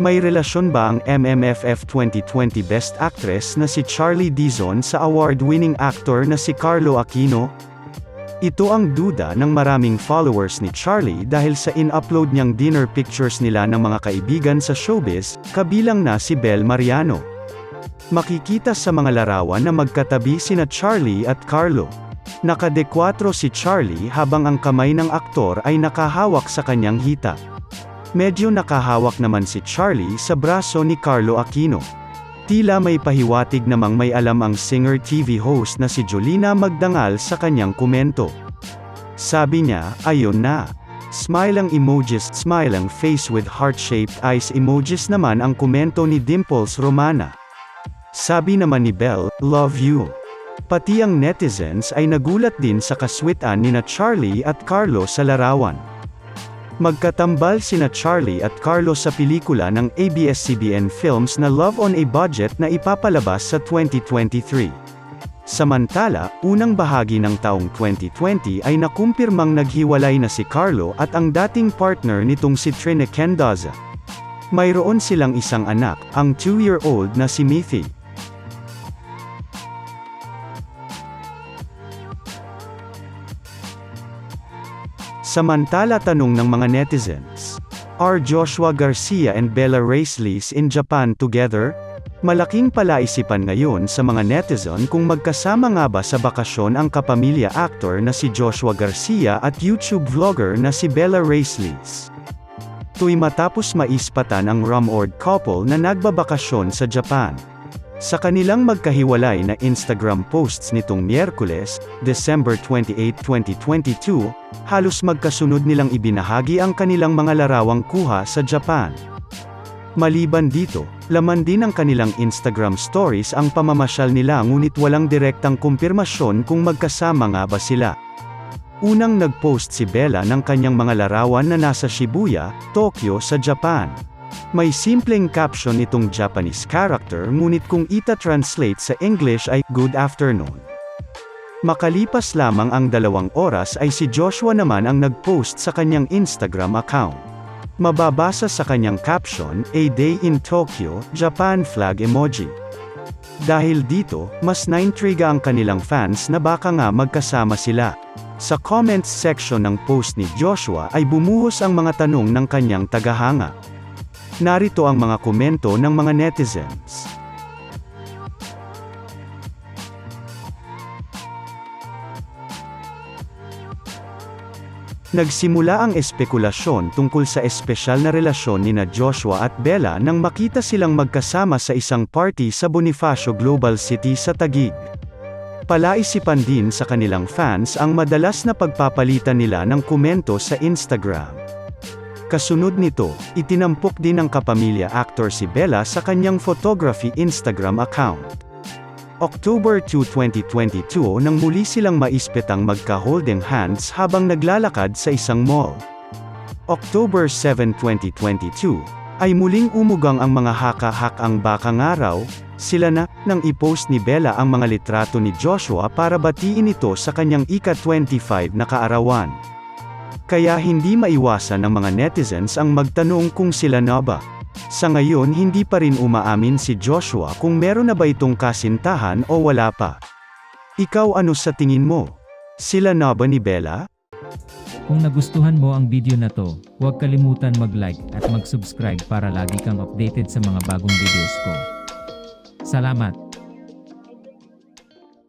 May relasyon ba ang MMFF 2020 Best Actress na si Charlie Dizon sa award-winning actor na si Carlo Aquino? Ito ang duda ng maraming followers ni Charlie dahil sa in-upload niyang dinner pictures nila ng mga kaibigan sa showbiz, kabilang na si Bel Mariano. Makikita sa mga larawan na magkatabi sina Charlie at Carlo. Nakadekwatro si Charlie habang ang kamay ng aktor ay nakahawak sa kanyang hita. Medyo nakahawak naman si Charlie sa braso ni Carlo Aquino. Tila may pahiwatig namang may alam ang singer TV host na si Jolina Magdangal sa kanyang komento. Sabi niya, ayun na. Smile ang emojis, smile ang face with heart-shaped eyes emojis naman ang komento ni Dimples Romana. Sabi naman ni Belle, love you. Pati ang netizens ay nagulat din sa kaswitan ni na Charlie at Carlo sa larawan. Magkatambal sina Charlie at Carlo sa pelikula ng ABS-CBN Films na Love on a Budget na ipapalabas sa 2023. Samantala, unang bahagi ng taong 2020 ay nakumpirmang naghiwalay na si Carlo at ang dating partner nitong si Trina Kendaza. Mayroon silang isang anak, ang 2-year-old na si Mithi. Samantala tanong ng mga netizens, Are Joshua Garcia and Bella Racelis in Japan together? Malaking palaisipan ngayon sa mga netizen kung magkasama nga ba sa bakasyon ang kapamilya actor na si Joshua Garcia at YouTube vlogger na si Bella Racelis. Tuy matapos maispatan ang rumored couple na nagbabakasyon sa Japan. Sa kanilang magkahiwalay na Instagram posts nitong Miyerkules, December 28, 2022, halos magkasunod nilang ibinahagi ang kanilang mga larawang kuha sa Japan. Maliban dito, laman din ng kanilang Instagram stories ang pamamasyal nila ngunit walang direktang kumpirmasyon kung magkasama nga ba sila. Unang nagpost si Bella ng kanyang mga larawan na nasa Shibuya, Tokyo sa Japan. May simpleng caption itong Japanese character ngunit kung ita-translate sa English ay, Good afternoon. Makalipas lamang ang dalawang oras ay si Joshua naman ang nagpost sa kanyang Instagram account. Mababasa sa kanyang caption, A Day in Tokyo, Japan flag emoji. Dahil dito, mas naintriga ang kanilang fans na baka nga magkasama sila. Sa comments section ng post ni Joshua ay bumuhos ang mga tanong ng kanyang tagahanga. Narito ang mga komento ng mga netizens. Nagsimula ang espekulasyon tungkol sa espesyal na relasyon ni na Joshua at Bella nang makita silang magkasama sa isang party sa Bonifacio Global City sa Taguig. Palaisipan din sa kanilang fans ang madalas na pagpapalitan nila ng komento sa Instagram. Kasunod nito, itinampok din ng kapamilya actor si Bella sa kanyang photography Instagram account. October 2, 2022 nang muli silang maispetang magka-holding hands habang naglalakad sa isang mall. October 7, 2022, ay muling umugang ang mga haka-hakang bakang araw, sila na, nang ipost ni Bella ang mga litrato ni Joshua para batiin ito sa kanyang ika-25 na kaarawan. Kaya hindi maiwasan ng mga netizens ang magtanong kung sila na ba. Sa ngayon hindi pa rin umaamin si Joshua kung meron na ba itong kasintahan o wala pa. Ikaw ano sa tingin mo? Sila na ba ni Bella? Kung nagustuhan mo ang video na to, huwag kalimutan mag-like at mag-subscribe para lagi kang updated sa mga bagong videos ko. Salamat!